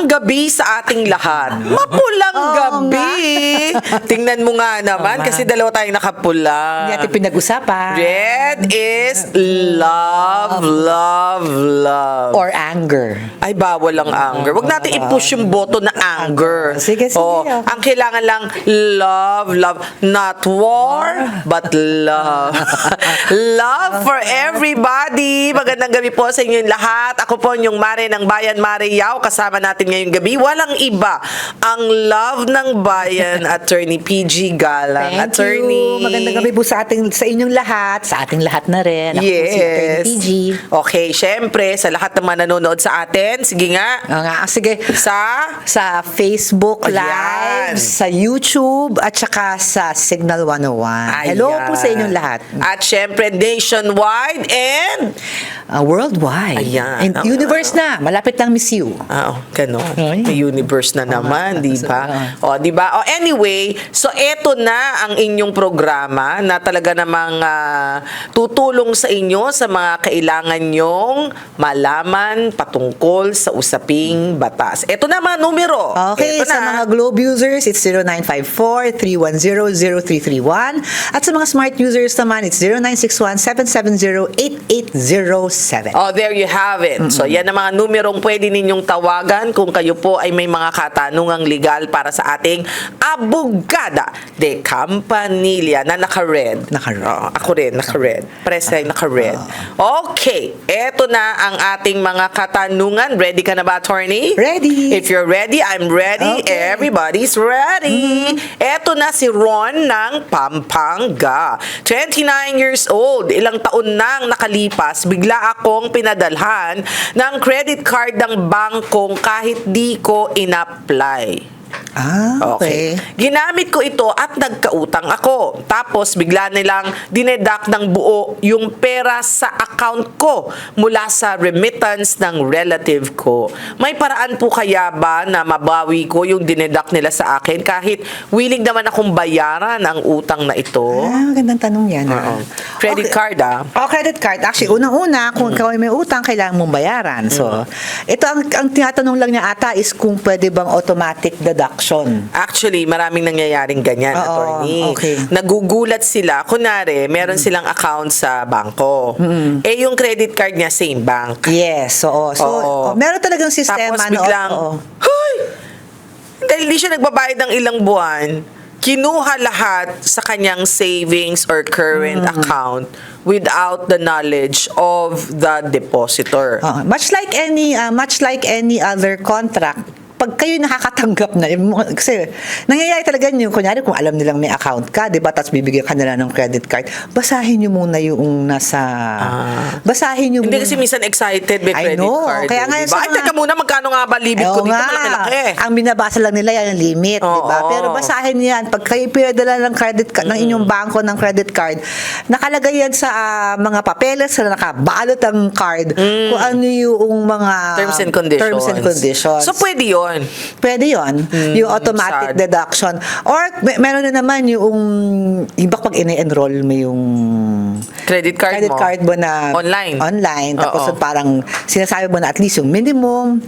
Mapulang gabi sa ating lahat. Mapulang Oo gabi. Tingnan mo nga naman Oo nga. kasi dalawa tayong nakapula. Hindi natin pinag-usapan. Red is love, love, love. Or anger. Ay, bawal ang anger. Huwag natin i-push yung boto na anger. Sige, sige. Oo. ang kailangan lang, love, love. Not war, but love. love for everybody. Magandang gabi po sa inyong lahat. Ako po yung Mare ng Bayan, Mare Yao. Kasama natin ngayong gabi. Walang iba. Ang love ng bayan, Attorney PG Galang. Thank Attorney. you. Magandang gabi po sa ating sa inyong lahat, sa ating lahat na rin. Ako po si Attorney Yes. PG. Okay, syempre, sa lahat ng mga nanonood sa atin, sige nga, Oo nga, sige. sa Sa Facebook Ayan. Live, sa YouTube, at saka sa Signal 101. Hello Ayan. po sa inyong lahat. At syempre, nationwide and... Uh, worldwide. Ayan. And Oo. universe na. Malapit lang Miss You. Ah, oh, Ay. May universe na naman, di ba? O, di ba? O, anyway, so eto na ang inyong programa na talaga namang ah, tutulong sa inyo sa mga kailangan nyong malaman patungkol sa usaping batas. Eto na mga numero. Okay, Eto sa na. mga Globe users, it's 0954-310-0331. At sa mga smart users naman, it's 0961-770-8807. Oh, there you have it. So, yan ang mga numerong pwede ninyong tawagan kung kayo po ay may mga katanungang legal para sa ating abogada de Campanilla na naka-red. Naka-red. Ako rin, naka-red. Press ay naka-red. Okay, eto na ang ating mga katanungan. Ready ka na ba, attorney? Ready. If you're ready, I'm ready. Okay. Everybody's ready. Eto na si Ron ng Pampanga. 29 years old. Ilang taon nang nakalipas, bigla akong pinadalhan ng credit card ng bangkong kahit di ko in-apply. Ah, okay. Ginamit ko ito at nagkautang ako. Tapos bigla nilang dinedak ng buo yung pera sa account ko mula sa remittance ng relative ko. May paraan po kaya ba na mabawi ko yung dinedak nila sa akin kahit willing naman akong bayaran ang utang na ito? Ah, magandang tanong yan. ah. Oo. Credit card ah. Oh, credit card. Actually, unang-una, kung ikaw ay may utang, kailangan mong bayaran. So, ito ang, ang tinatanong lang niya ata is kung pwede bang automatic deduction. Actually, maraming nangyayaring ganyan, Oo, attorney. okay. Nagugulat sila. Kunwari, meron silang account sa bangko. Eh, yung credit card niya, same bank. Yes, oo. So, Oo. oh, meron talagang sistema. Tapos biglang, oo. Hoy! Dahil di siya nagbabayad ng ilang buwan, kinuha lahat sa kanyang savings or current Mm. account without the knowledge of the depositor. Oo. much like any uh, much like any other contract, pag kayo nakakatanggap na, kasi nangyayari talaga yun, kunyari kung alam nilang may account ka, di ba, tapos bibigyan ka nila ng credit card, basahin nyo muna yung nasa, basahin nyo Ah. Hindi muna. kasi minsan excited may I credit know. card. Kaya eh, nga diba? Ay, teka muna, magkano nga ba libit ko dito? Malaki-laki. Ang binabasa lang nila yan ang limit, di ba? Pero basahin yan. Pag kayo pinadala ng credit card, ng inyong bangko ng credit card, nakalagay yan sa ah, mga papeles na nakabalot ang card kung ano yung mga Mm. Terms and conditions. terms and conditions. So, pwede yun. Pwede yon yung automatic sad. deduction. Or may, meron na naman yung iba pag ini-enroll mo yung Credit card credit mo. card mo na Online. online tapos Oo. parang sinasabi mo na at least yung minimum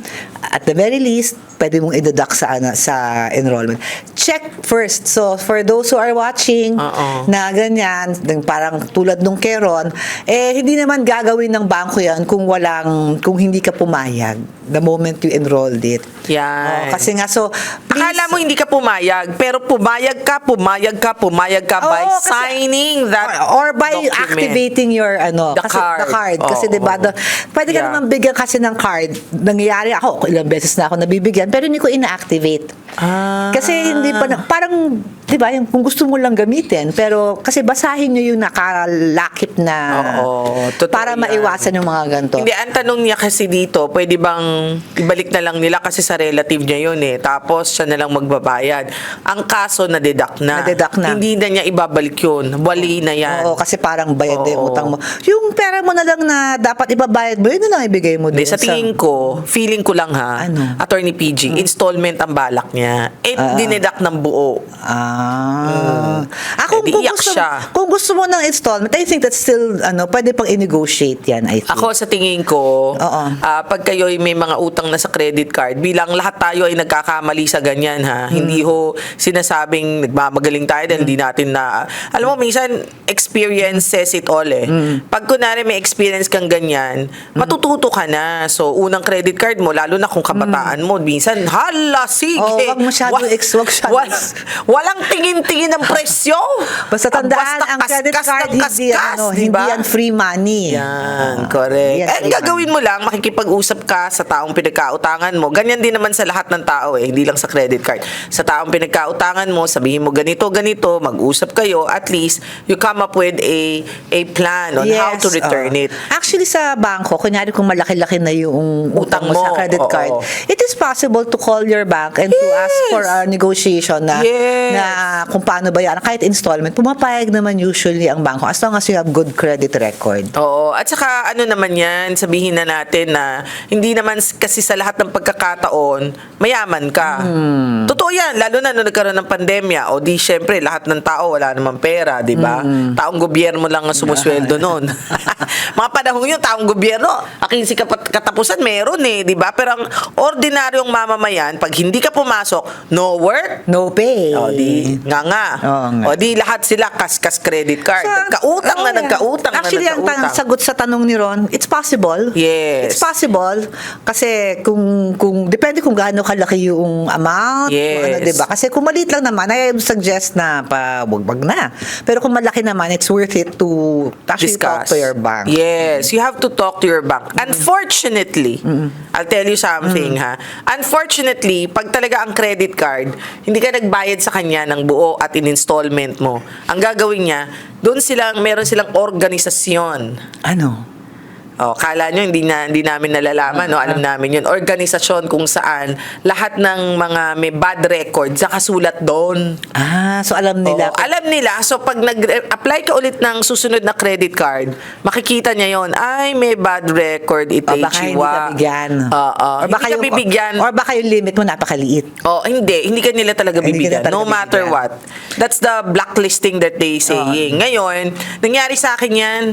at the very least pwede mong i-deduct sa ano, sa enrollment check first so for those who are watching Oo. na ganyan yung parang tulad nung Keron eh hindi naman gagawin ng bangko yan kung walang kung hindi ka pumayag the moment you enrolled it Yan. Oh, kasi nga so please Akala mo hindi ka pumayag, pero pumayag ka, pumayag ka, pumayag ka by Oo, kasi- signing that or, or by document. Activating your ano The kasi card. the card kasi. 'di ba the- pwede ka Yeah. naman bigyan kasi ng card nangyayari ako ilang beses na ako nabibigyan pero hindi ko ina-activate Ah. kasi hindi pa na, parang di ba, yung, kung gusto mo lang gamitin, pero kasi basahin nyo yung nakalakip na Oo, totoo para yan. maiwasan yung mga ganito. Hindi, ang tanong niya kasi dito, pwede bang ibalik na lang nila kasi sa relative niya yun eh. Tapos siya na lang magbabayad. Ang kaso, na-deduct na. Na-deduct na. Hindi na niya ibabalik yun. Wali na yan. Oo, kasi parang bayad na yung Oo. utang mo. Yung pera mo na lang na dapat ibabayad mo, yun na lang ibigay mo Hindi, doon sa tingin ko, feeling ko lang ha, Ano? Attorney PG, installment ang balak niya. Eh, Ah. dineduct ng buo. Ah. Ako, Eh, di kung iyak gusto, siya. kung gusto mo ng installment, I think that's still, ano, pwede pang i-negotiate yan, I think. Ako sa tingin ko, Oo. ah, pag kayo ay may mga utang na sa credit card, bilang lahat tayo ay nagkakamali sa ganyan ha. Hmm. Hindi ho sinasabing nagmamagaling tayo dahil hindi natin na alam mo minsan experience says it all eh. Hmm. Pag kunwari may experience kang ganyan, matututo ka na. So unang credit card mo lalo na kung kabataan mo, minsan hala sige. Oo, wag masyado Wa- ex- wag masyado wa- ex- walang tingin-tingin ng presyo. Basta tandaan, Basta ang credit kaskas card, ng hindi, kaskas, ano, di hindi yan free money. Yan, Ah, correct. hindi yan Eh, free gagawin mo lang, makikipag-usap ka sa taong pinagkautangan mo. Ganyan din naman sa lahat ng tao eh, hindi lang sa credit card. Sa taong pinagkautangan mo, sabihin mo ganito, ganito, mag-usap kayo, at least you come up with a a plan on how to return oo. it. Actually, sa bangko, kunyari kung malaki-laki na yung utang, Utang mo, sa mo, credit oo. card, it is possible to call your bank and to Yes. ask for a negotiation na, Yes. na kung paano ba yan. Kahit installment, pumapayag naman usually ang bangko as long as you have good credit record. Oo. At saka ano naman yan, sabihin na natin na hindi naman kasi sa lahat ng pagkakataon, mayaman ka. Hmm. Totoo yan, lalo na nung nagkaroon ng pandemya. O di syempre, lahat ng tao wala namang pera, di ba? Hmm. Taong gobyerno lang ang sumusweldo noon. Mga panahon yun, taong gobyerno, aking si katapusan meron eh, di ba? Pero ang ordinaryong mamamayan, pag hindi ka pumasok, no work, No pay. o di, nga nga. Oo nga. O di, lahat sila kaskas credit card. So, nagkautang oh, na yeah. nagkautang Actually, na ang nagkautang. tan- sagot sa tanong ni Ron, it's possible. Yes. It's possible. Kasi kung, kung depende kung gaano kalaki yung amount. kung Yes. Ano, diba? Kasi kung maliit lang naman, I suggest na pa wag wag na. Pero kung malaki naman, it's worth it to actually talk to your bank. Yes, you have to talk to your bank. Unfortunately, I'll tell you something ha. Unfortunately, pag talaga ang credit card, hindi ka nagbayad sa kanya ng buo at in-installment mo. Ang gagawin niya, doon silang meron silang organisasyon. Ano? Oh, kala nyo hindi na hindi namin nalalaman, no? Alam namin 'yun. Organisasyon kung saan lahat ng mga may bad record nakasulat doon. Ah, so alam nila. Oo, alam nila. So, pag nag-apply ka ulit ng susunod na credit card, makikita niya yon Ay, may bad record. Ito o baka hindi ka bigyan. Oo. or baka hindi yung, bibigyan. Or baka yung limit mo napakaliit. Oh, hindi. Hindi ka nila talaga Hindi bibigyan. nila no talaga matter bibigyan. what. That's the blacklisting that they saying. Ngayon, nangyari sa akin yan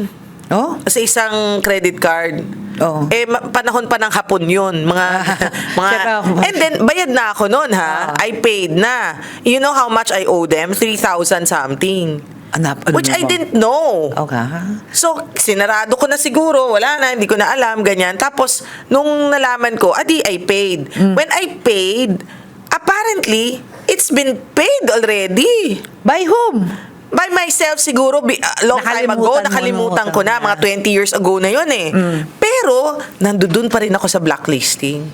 Oh? sa isang credit card. Oo. Eh, panahon pa ng hapon yun. Mga, mga, and then, bayad na ako noon ha. Ah. I paid na. You know how much I owe them? 3,000 something. Anap, ano Which I didn't know. Okay. So, sinarado ko na siguro, wala na, hindi ko na alam, ganyan. Tapos, nung nalaman ko, adi, I paid. Mm. When I paid, apparently, it's been paid already. By whom? By myself siguro, bi- ah, long time ago, nakalimutan ko na, mga 20 years ago na yun eh. Mm. Pero, nandun pa rin ako sa blacklisting.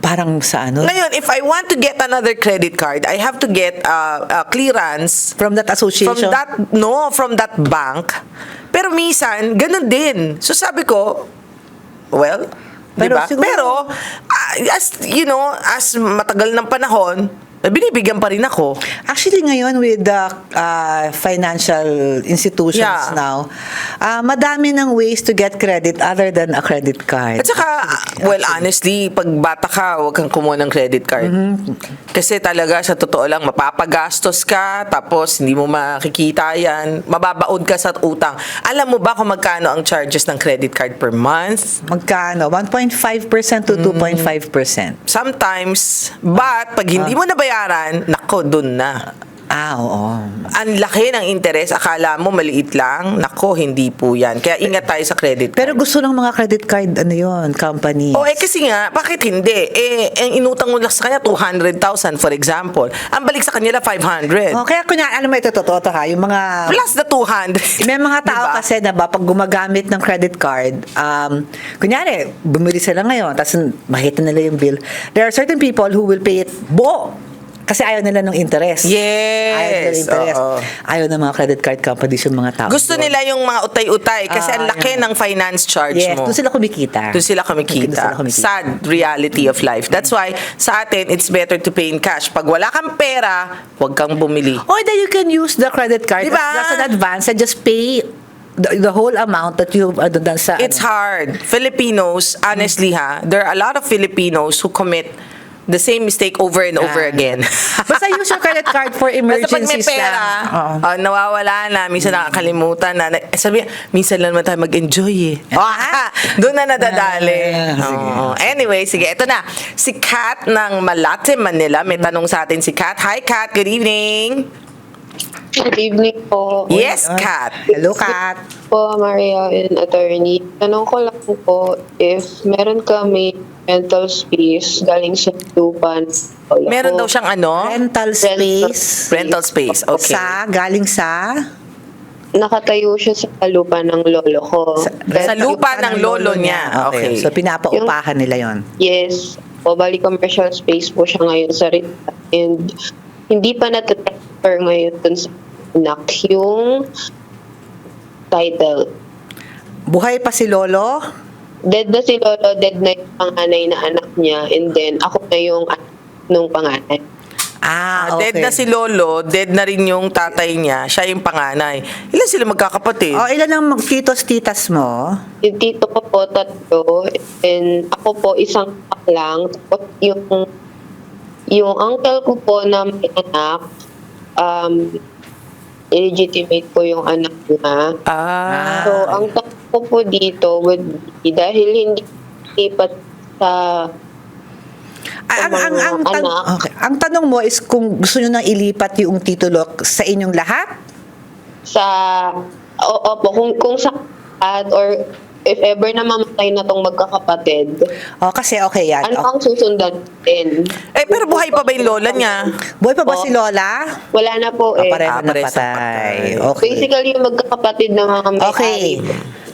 Parang sa ano? Ngayon, if I want to get another credit card, I have to get uh, uh, clearance From that association? From that, no, from that bank. Pero minsan, ganun din. So sabi ko, well, Pero ba? siguro- Pero, ah, as, you know, as matagal ng panahon, binibigyan pa rin ako. Actually, ngayon with the uh, financial institutions Yeah. now, uh, madami ng ways to get credit other than a credit card. At saka, ah, well, honestly, pag bata ka, huwag kang kumuha ng credit card. Kasi talaga, sa totoo lang, mapapagastos ka, tapos hindi mo makikita yan, mababaod ka sa utang. Alam mo ba kung magkano ang charges ng credit card per month? Magkano? 1.5% to 2.5%. Sometimes, but pag hindi mo nabayaran, nako, dun na. Ah, oo. Ang laki ng interest, akala mo maliit lang, nako, hindi po yan. Kaya ingat tayo sa credit Pero card. gusto ng mga credit card, ano yon company. O eh kasi nga, bakit hindi? Eh, ang inutang mo lang sa kanya, 200,000 for example. Ang balik sa kanila, 500. Oh, kaya kunya, alam mo, ito totoo to ha, yung mga... Plus the 200. May mga tao Diba? kasi na ba, pag gumagamit ng credit card, um, kunyari, bumili sila ngayon, tapos makita nila yung bill. There are certain people who will pay it buo. Kasi ayaw nila ng interest. Yes. Ayaw nila ng interest. Oo. Ayaw ng mga credit card companies yung mga tao. Gusto doon. nila yung mga utay-utay kasi Ah, ang laki ng finance charge Yes, mo. doon sila kumikita. Doon sila Doon kumikita. sila kumikita. Sad reality of life. That's why sa atin, it's better to pay in cash. Pag wala kang pera, huwag kang bumili. Or then you can use the credit card Diba? as an advance and just pay the, the whole amount that you uh, done sa It's ano. hard. Filipinos, honestly ha, there are a lot of Filipinos who commit the same mistake over and over again. Basta use your credit card for Basta pag may emergencies pera, lang. Oo. ah, nawawala na, minsan nakakalimutan na. Eh, Sabi, minsan lang naman tayo mag-enjoy eh. Ah, doon na nadadali. Ah, sige. Oo. Anyway, sige, ito na. Si Kat ng Malate, Manila. May tanong sa atin si Kat. Hi, Kat. Good evening. Good evening po. Yes, Kat. Hello, Kat. po, Maria and attorney. Tanong ko lang po if meron kami rental space galing sa lupa. Meron daw siyang ano? Rental space. Rental space. Okay. Sa, galing sa? Nakatayo siya sa lupa ng lolo ko. Sa, Sa lupa ng lolo niya. Okay. So, pinapaupahan nila yon. Yes. Po, bali commercial space po siya ngayon sa renta. And hindi pa natatransfer ngayon dun sa anak yung title. Buhay pa si Lolo? Dead na si lolo, dead na yung panganay na anak niya. And then ako na yung anak nung panganay. Ah, Ah, okay. Dead na si Lolo, dead na rin yung tatay niya, siya yung panganay. Ilan sila magkakapatid? Oh, ilan ang mag- titos-titas mo? Yung tito ko po, tatlo. And ako po, isang anak lang. Tapos yung, yung uncle ko po na may anak, um, illegitimate po yung anak niya. Ah. So, ang ko po dito would be, dahil hindi lipat sa Ang, ang, ang, mga tan- anak. okay. ang tanong mo is kung gusto nyo nang ilipat yung titulo sa inyong lahat? sa o, opo kung kung sa at or if ever na mamatay na tong magkakapatid Oh, kasi okay yan. ano Oh. ang susundan din Eh, pero buhay pa ba yung lola niya? Buhay pa ba Oh. si Lola? wala na po eh pareho Ah, na pareho sa patay. patay. Okay. basically yung magkakapatid na mga may Okay.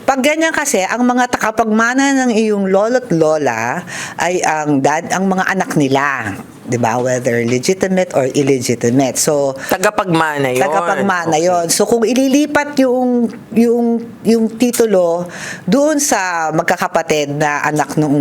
Pag ganyan kasi, ang mga takapagmana ng iyong lolo't lola ay ang dad, ang mga anak nila. 'Di ba? Whether legitimate or illegitimate. So, Tagapagmana yun. tagapagmana Okay. yon. So kung ililipat yung yung yung titulo doon sa magkakapatid na anak nung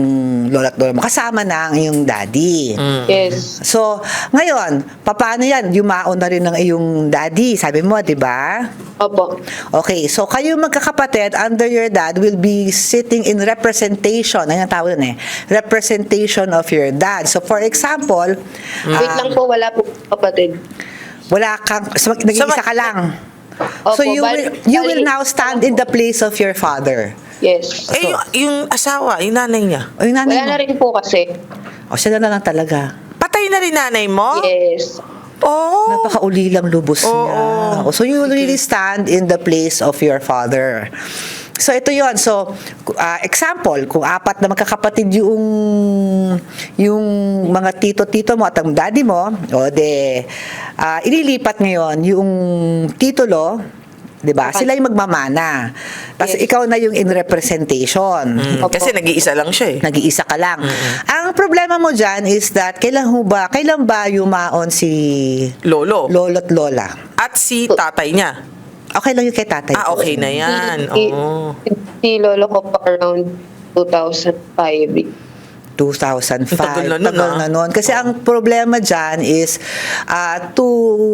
lola mo, kasama na ang iyong daddy. yes So, ngayon, paano yan? Yumaon na rin ng iyong daddy, sabi mo, di ba? opo Okay, so kayo magkakapatid under your dad will be sitting in representation. Ano tawag doon eh? Representation of your dad. So for example, wait ah, lang po wala po kapatid wala kang, so, nag-iisa mag- ka lang. Opo, so you bali- will, you will now stand in the place of your father. yes Eh, yung, yung asawa, yung nanay niya. O yung nanay wala mo. na rin po kasi O siya na lang talaga. Patay na rin nanay mo? yes Oh. Napakaulilang lubos Oo. niya. O, So you will really stand in the place of your father. So ito yon So ah, example, kung apat na magkakapatid yung yung mga tito-tito mo at ang daddy mo, o de ah, ililipat ngayon yung titulo 'di ba? Sila yung magmamana. Tapos Yes. ikaw na yung in representation. Mm, kasi nag-iisa lang siya eh. Nag-iisa ka lang. Ang problema mo dyan is that kailan ho ba, kailan ba yumaon si Lolo. lolo't lola? At si tatay niya. Okay lang yung kay tatay. Ah, ko. okay na yan. si, Oh. si lolo ko pa around 2005 2005. Tagal na nun, Tagal ah. na nun. Kasi ang problema dyan is ah, to,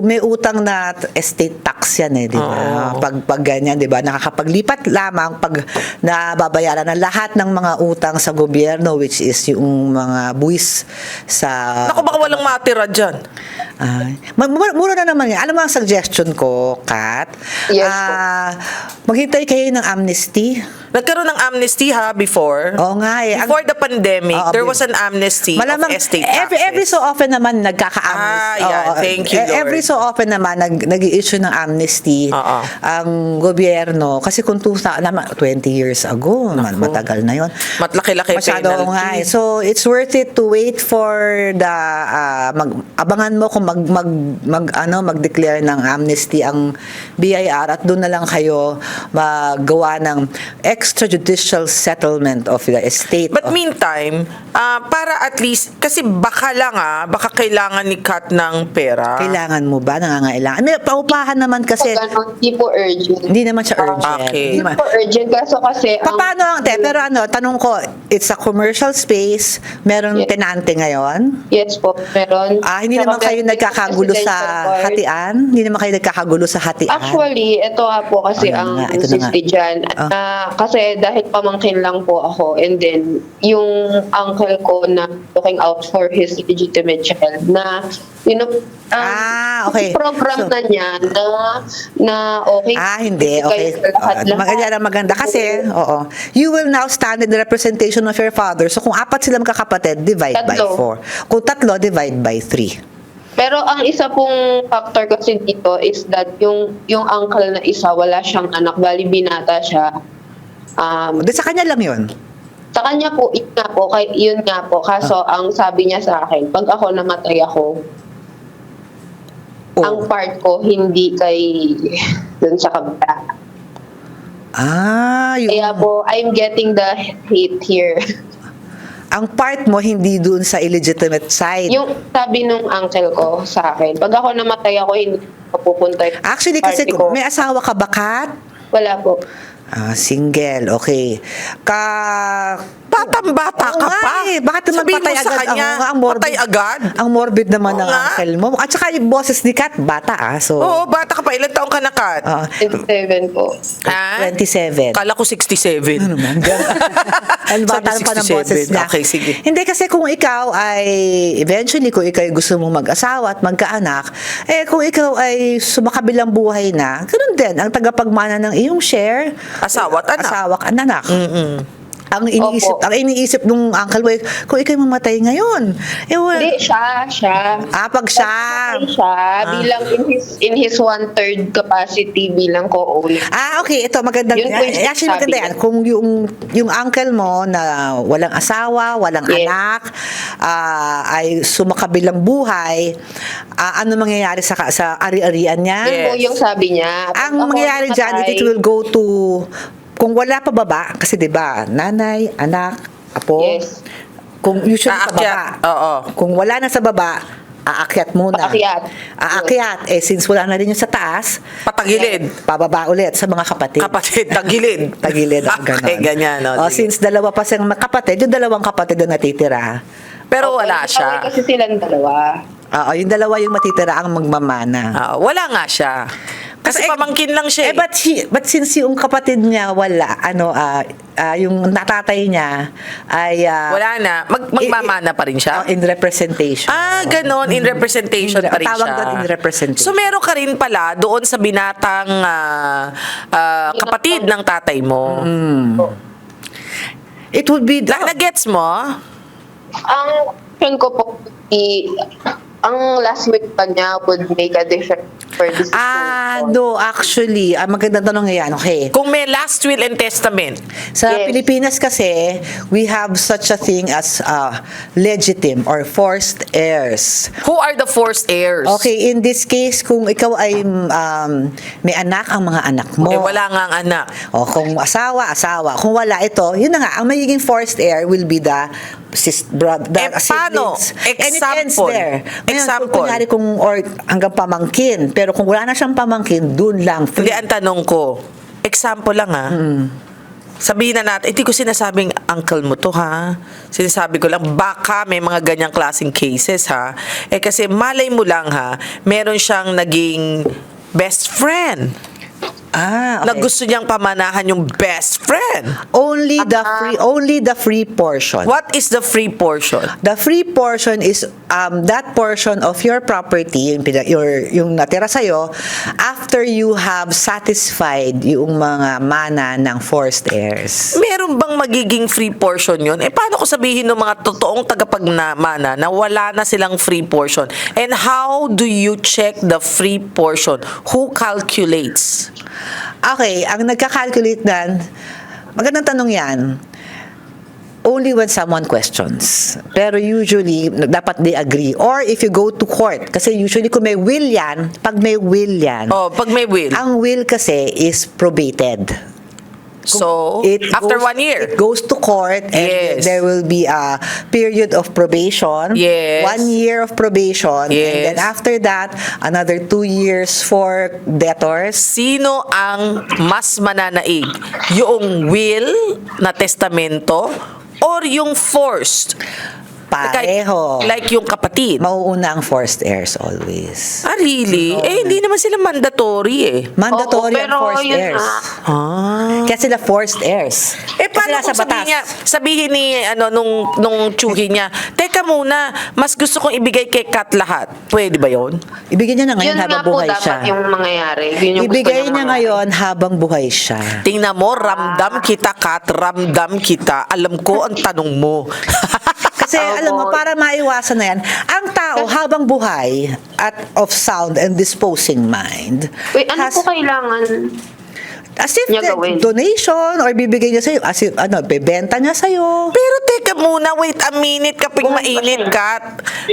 may utang na estate tax yan eh, di ba? Oo. Pag, pag ganyan, di ba? Nakakapaglipat lamang pag nababayaran ng lahat ng mga utang sa gobyerno which is yung mga buwis sa... Naku, baka walang matira dyan. Ma- mura, na naman yan. Alam mo ang suggestion ko, Kat? Yes. Ah, maghintay kayo ng amnesty. Nagkaroon ng amnesty ha before. Oo nga eh. Ang- Before the pandemic, Oo, there was an amnesty Malamang, of estate every, taxes. every so often naman nagkaka-amnesty. Ah, yeah. Oo, Thank you, Every Lord. so often naman nag, nag-i-issue ng amnesty Oo. ang gobyerno. Kasi kung tusa, naman, 20 years ago, man, matagal na yon. Matlaki-laki Masyado penalty. nga eh. So, it's worth it to wait for the, ah, mag, abangan mo kung mag, mag, mag, ano, mag-declare ng amnesty ang BIR at doon na lang kayo maggawa ng extrajudicial settlement of the estate. But of- meantime, ah, para at least, kasi baka lang ah, baka kailangan ni Kat ng pera. kailangan mo ba? Nangangailangan? May paupahan naman kasi, Pag ano, hindi po urgent. hindi naman siya urgent. Okay. Hindi Hindi naman- po urgent kaso kasi Pa- Paano ang, te, pero ano, tanong ko, it's a commercial space, meron Yes. tenante ngayon? Yes po, meron. Ah, hindi Saka naman kayo meron din nagkakagulo sa residential hatian? Hindi naman kayo nagkakagulo sa hatian? Actually, ito nga po kasi Ano ang nga, ito na nga. 60 dyan. Ah. Ah, kasi dahil pamangkin lang po ako and then yung uncle ko na looking out for his legitimate child na you know, Ah, okay. program So- na niya na na okay. Ah, hindi. Kayo Okay. sa lahat, Uh, lahat. maganda, maganda. Kasi, oo. You will now stand in the representation of your father. So, kung apat sila magkakapatid, divide by Tatlo. four. Kung tatlo, divide by three. Pero ang isa pong factor kasi dito is that yung yung uncle na isa wala siyang anak, bali binata siya. Um, Di sa kanya lang yun. Sa kanya po, yun nga po, kay, yun nga po. Kaso, Ah. ang sabi niya sa akin, pag ako namatay ako, Oh. ang part ko hindi kay dun sa kabila. Ah, yung, Kaya po, I'm getting the hate here. ang part mo hindi dun sa illegitimate side. yung sabi nung uncle ko sa akin, pag ako namatay ako, hindi ko pupunta yung Actually, kasi party ko. may asawa ka ba, Kat? Wala po. Ah, single, okay. Ka... Batang-bata ka nga pa. eh. Bakit naman Sabihin mo patay sa agad? kanya, ang, ang morbid, patay agad? Ang morbid naman Oo ng nga. uncle mo. At saka yung boses ni Kat, bata ah. So, Oo, bata ka pa. Ilan taong ka na, Kat? ah, 27 po. Ha? 27. Kala ko 67. Ano naman? Ang bata Sabi pa ng 67. boses niya. Okay, sige. Hindi kasi kung ikaw ay, eventually, kung ikaw ay gusto mong mag-asawa at magkaanak, eh kung ikaw ay sumakabilang buhay na, ganun din, ang tagapagmana ng iyong share, Asawa at anak. asawa at anak. Mm-mm. Ang iniisip, Opo. ang iniisip nung uncle eh, kung ikaw ay mamatay ngayon, eh, well, Hindi, siya, siya. ah, pag siya, Pag siya, Ah. bilang in his, in his one-third capacity bilang co-owner. Ah, okay. Ito, maganda. Yun po yung Actually, maganda yan. Kung yung, yung uncle mo na walang asawa, walang Yes. anak, ah, ay sumakabilang buhay, ah, ano mangyayari sa, sa ari-arian niya? Yes. Yun po yung sabi niya. Pag Ang ako mangyayari dyan, namatay, it will go to, kung wala pa baba, kasi 'di ba nanay, anak, apo, Yes. kung usually sa baba. Aakyat. Oo. Kung wala na sa baba, aakyat muna. Paakyat. Aakyat. Eh, since wala na rin yung sa taas, Patagilid. pababa ulit sa mga kapatid. Kapatid, tagilid. Tagilid, ang ganon. Okay, ganyan. No? Oh, since dalawa pa siyang kapatid, yung dalawang kapatid na natitira. Pero Okay, wala siya. Kasi silang dalawa. Oo, yung dalawa yung matitira ang magmamana. Ah, wala nga siya. Kasi Kasi- pamangkin lang siya. Eh, but, he, but since yung kapatid niya wala, ano, ah, ah, yung natatay niya ay... ah, wala na. Mag, magmamana pa rin siya. oh, in representation. Ah, ganon. In representation In- pa rin tawag siya. doon in representation. So, meron ka rin pala doon sa binatang ah, ah, kapatid ng tatay mo. Mm. It would be... Na, na-gets mo? Ang question ko po, i- ang last week pa niya would make a difference for this Ah, person. no, actually, ah, magandang tanong yan. Okay. Kung may last will and testament. Sa Yes. Pilipinas kasi, we have such a thing as uh, legitim or forced heirs. Who are the forced heirs? Okay, in this case, kung ikaw ay um, may anak, ang mga anak mo. Eh, wala nga ang anak. O kung asawa, asawa. Kung wala ito, yun na nga, ang magiging forced heir will be the sis, bro, the Eh, paano? siblings. And it ends Example. there. Ngayon, Example. Kung, kunyari kung, or hanggang pamangkin. Pero kung wala na siyang pamangkin, dun lang. free. Hindi, ang tanong ko, example lang ha. Sabihin na natin, hindi ko sinasabing uncle mo to ha. Sinasabi ko lang, baka may mga ganyang klaseng cases ha. Eh kasi malay mo lang ha, meron siyang naging best friend. Ah, Na okay. gusto niyang pamanahan yung best friend. Only the free, only the free portion. What is the free portion? The free portion is um, that portion of your property, yung, pina- your, yung natira sa'yo, after you have satisfied yung mga mana ng forced heirs. Meron bang magiging free portion yun? Eh, paano ko sabihin ng mga totoong tagapagmana na wala na silang free portion? And how do you check the free portion? Who calculates? Okay, ang nagka-calculate nan, magandang tanong yan, only when someone questions. Pero usually, dapat they agree. Or if you go to court, kasi usually kung may will yan, pag may will yan, Oh, pag may will. ang will kasi is probated. So, It after goes- one year. It goes to court and Yes. there will be a period of probation. Yes. One year of probation. And Yes. then after that, another two years for debtors. Sino ang mas mananaig? Yung will na testamento or yung forced? Pareho. Like, like yung kapatid. Mauuna ang forced heirs always. Ah, really? Eh, hindi naman sila mandatory eh. Mandatory Oo, ang pero forced yun heirs. Ah. Kaya sila forced heirs. Eh, paano kung nasa sabihin batas. niya, sabihin ni, ano, nung, nung tsuhi niya, teka muna, mas gusto kong ibigay kay Kat lahat. Pwede ba yon? Ibigay niya na ngayon Yun nga habang po buhay dapat siya. yung mangyayari. Yun yung gusto Ibigay niya mangyari. ngayon habang buhay siya. Tingnan mo, ramdam kita, Kat, ramdam kita. Alam ko ang tanong mo. Kasi Opo. alam mo, para maiwasan na yan, ang tao habang buhay at of sound and disposing mind, Wait, ano has- po kailangan? as if niya gawin? donation or bibigay niya sa'yo, as if, ano, bebenta niya sa'yo. Pero teka muna, wait a minute kapag Oo, mainit, kasi- Kat.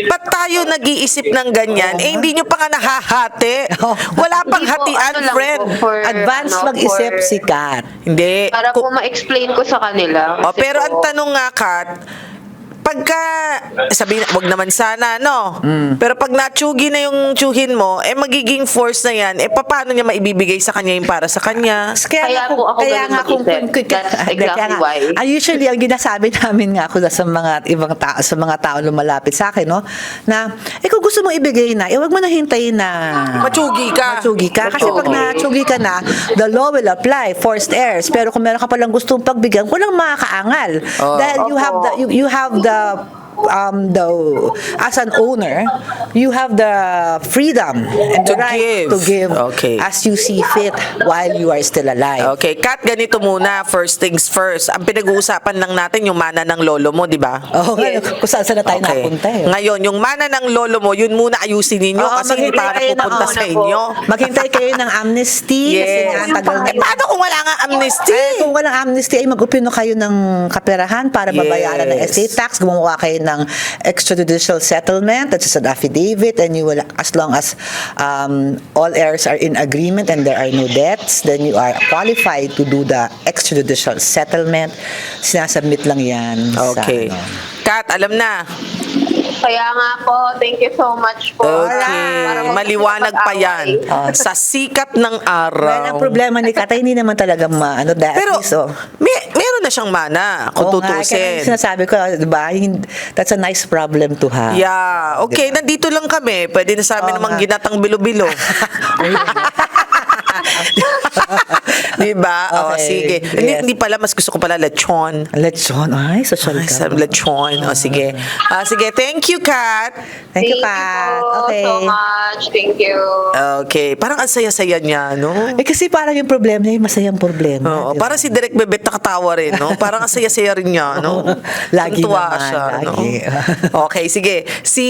Ba't tayo nag-iisip ng ganyan? Eh, hindi nyo pa nga nahahati. Wala pang po, hatian, ano friend. for, Advance ano, mag-isip for- si Kat. Hindi. Para po ma-explain ko sa kanila. Oh, pero ang po, tanong nga, Kat, pagka, sabihin, wag naman sana, no? Mm. Pero pag natsugi na yung tsuhin mo, eh magiging force na yan, eh paano niya maibibigay sa kanya yung para sa kanya? Kaya po ako ganun mag-isip. That's exactly why. Ah, usually, ang ginasabi namin nga ako sa mga ibang tao, sa mga tao lumapit sa akin, no, na, eh kung gusto mo ibigay na, eh wag mo na hintayin na Matsugi ka. Matsugi ka. Kasi pag natsugi ka na, the law will apply, forced heirs. Pero kung meron ka palang gustong pagbigyan, walang makakaangal. Oh. Dahil you have the, you, you have the uh, um the as an owner you have the freedom and the To right give. to give Okay. as you see fit while you are still alive Okay, Kat, ganito muna, first things first. Ang pinag-uusapan lang natin yung mana ng lolo mo, di ba? oh kung saan saan na tayo Okay. napunta eh. Ngayon, yung mana ng lolo mo, yun muna ayusin ninyo Oo, kasi hindi para pupunta una sa inyo. Maghintay kayo ng amnesty kasi nga ang tagal na Eh, paano kung wala nga amnesty? Eh, kung walang amnesty, ay mag-upino kayo ng kaperahan para babayaran ng Yes. estate tax. Gumawa kayo ng extrajudicial settlement, that's just an affidavit, and you will, as long as um, all heirs are in agreement and there are no debts, then you are qualified to do the extrajudicial settlement. Sinasubmit lang yan. Okay. Sa, ano. Kat, alam na. Kaya nga po, thank you so much po. Okay. Maliwanag pa yan. mag-away. Sa sikat ng araw. Ang problema ni Katay, hindi naman talaga ma, ano, dahil Pero, least, oh. may, meron na siyang mana kung Oo nga, kaya tutusin. sinasabi ko, di ba, that's a nice problem to have. Yeah. Okay, nandito lang kami. Pwede na sa amin Oo namang nga. ginatang bilo-bilo. Di ba? Oh, Okay, sige. Hindi, yes. hindi pala, mas gusto ko pala lechon. Lechon. Ay, social Ay, ka. lechon. O, sige. Ah, sige, thank you, Kat. Thank you, Thank Kat. po Okay. so much. Thank you. Okay. Parang ang saya-saya niya, no? Eh kasi parang yung problema niya, yung masayang problema. Oo, di ba? parang si Direk Bebet nakatawa rin, no? Parang ang saya-saya rin niya, no? Lagi Tuwa naman, siya, lagi. no? okay, sige. Si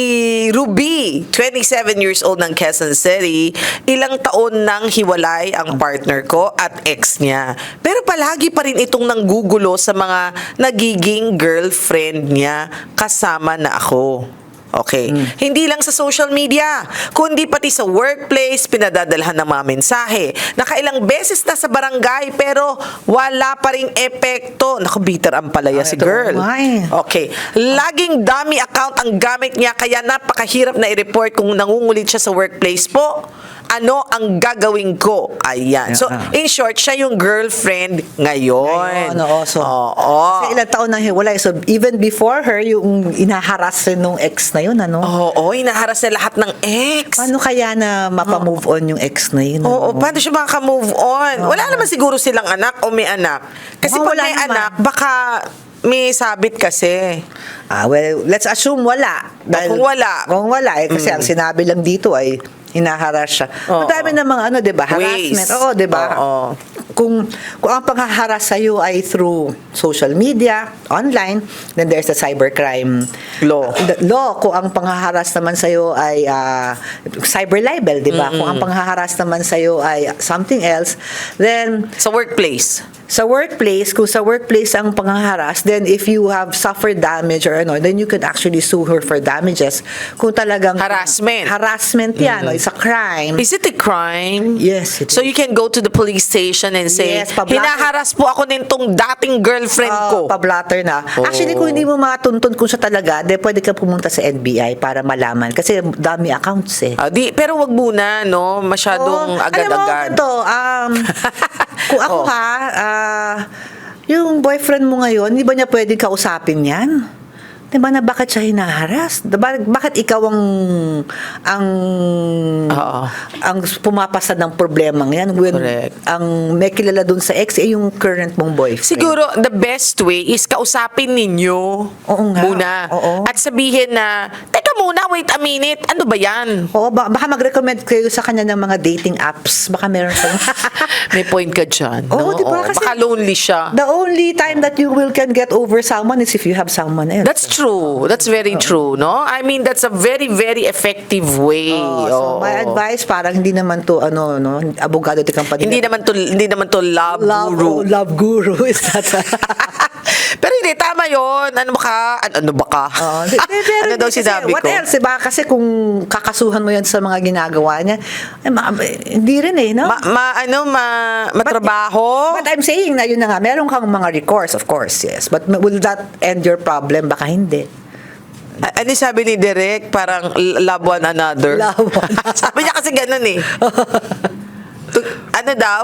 Ruby, 27 years old ng Quezon City, ilang taon nang hiwalay ang partner ko at ex niya. Pero palagi pa rin itong nanggugulo sa mga nagiging girlfriend niya kasama na ako. Okay. Hindi lang sa social media, kundi pati sa workplace, pinadadalhan ng mga mensahe. Nakailang beses na sa barangay, pero wala pa ring epekto. Naku, bitter ang palaya si ito girl. nga eh. Okay. Laging dummy account ang gamit niya, kaya napakahirap na i-report kung nangungulit siya sa workplace po. Ano ang gagawin ko? Ayan. So, in short, siya yung girlfriend ngayon. Ngayon, oo. So, Oo. Kasi ilang taon nang hiwalay. So, even before her, yung inaharas rin nung ex na yun, ano? Oo, inaharas na lahat ng ex. Paano kaya na mapamove on yung ex na yun? Oo, ano? paano siya makaka-move on? Wala naman siguro silang anak o may anak. Kasi pag wala may naman. anak, baka may sabit kasi. Ah, well, let's assume wala. kung wala. Mm. Kung wala, eh, kasi ang sinabi lang dito ay hinaharas siya. Oo. Madami namang ano, 'di ba? Harassment. Oo, 'di ba? Oo. Kung kung ang panghaharas sa iyo ay through social media, online, then there's the cybercrime Law. the law. Kung ang panghaharas naman sa iyo ay ah, cyber libel, 'di ba? Kung ang panghaharas naman sa iyo ay something else, then Sa workplace. sa workplace, kung sa workplace ang panghaharas, then if you have suffered damage or ano, then you could actually sue her for damages. Kung talagang Harassment. Harassment 'yan, no? it's a crime. Is it a crime? Yes, it So you can go to the police station and say, Yes, pablato. hinaharas po ako nitong dating girlfriend ko. Oh, pablatter na. Actually, kung hindi mo matuntun kung siya talaga, then pwede ka pumunta sa NBI para malaman. Kasi dami accounts eh. Ah, di, pero wag muna, no? Masyadong Oo. agad-agad. Alam mo, um, kung ako Oh. ha, ah, yung boyfriend mo ngayon, di ba niya pwede kausapin yan? Di ba na bakit siya hinaharas? Di ba, bakit ikaw ang ang Oo. ang pumapasa ng problemang yan when Correct. ang may kilala dun sa ex eh yung current mong boyfriend. Siguro, the best way is kausapin ninyo Oo nga. muna. Oo. At sabihin na, muna, wait a minute, ano ba yan? Oo, ba- baka mag-recommend kayo sa kanya ng mga dating apps. Baka meron siyang... May point ka dyan. Oo, no? di ba? Oo, Kasi- Baka lonely siya. The only time that you will can get over someone is if you have someone else. That's true. That's very true, no? I mean, that's a very, very effective way. Oh, so Oo. my advice parang hindi naman to ano no abogado de company. Hindi naman to hindi naman to love, love guru. oh, love guru is that. Pero hindi tama 'yon. Ano ba ka? Ano, ano ba ka? Oo. Pero ano daw sinabi what ko? else, diba? Kasi kung kakasuhan mo yan sa mga ginagawa niya, eh, ma- hindi rin eh, no? Ma, ma- ano ma matrabaho? But I'm saying na yun na nga, meron kang mga recourse, of course, yes. But will that end your problem? Baka hindi. Ano sabi ni Derek? Parang love one another. Love one sabi niya kasi ganun eh. Ano daw?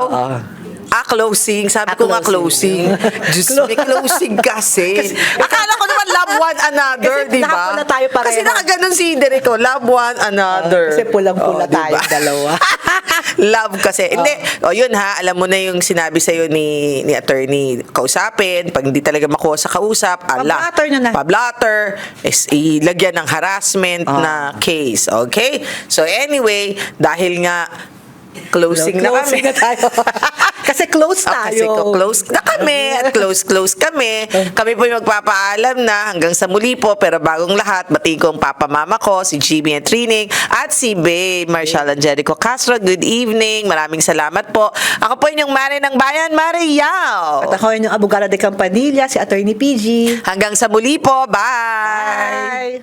Ah, closing. Sabi Ah, ko nga closing. Diyos, may closing kasi. Kasi- Akala ko naman love one another, Kasi di ba? nakapula tayo pareho. Kasi nakaganon si Derek ko, love one another. Kasi pulang-pula Oh, di tayong ba? dalawa. love kasi. Hindi. O yun ha, alam mo na yung sinabi sa'yo ni, ni attorney kausapin. Pag hindi talaga makuha sa kausap, ala. Pablatter nyo na. Pablatter. Is, ilagyan ng harassment Ah. na case. Okay? So anyway, dahil nga closing na kami. Na tayo. Kasi close kasi tayo. ko close na kami at close close kami. Kami po yung magpapaalam na hanggang sa muli po pero bagong lahat batiin ko ang papa mama ko si Jimmy and Trining at si Babe Marshall Angelico Castro. Good evening. Maraming salamat po. Ako po yung Mare ng Bayan, Mare Yao. At ako yun yung abogado de Campanilla, si Attorney PG. Hanggang sa muli po. Bye.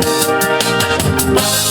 Bye!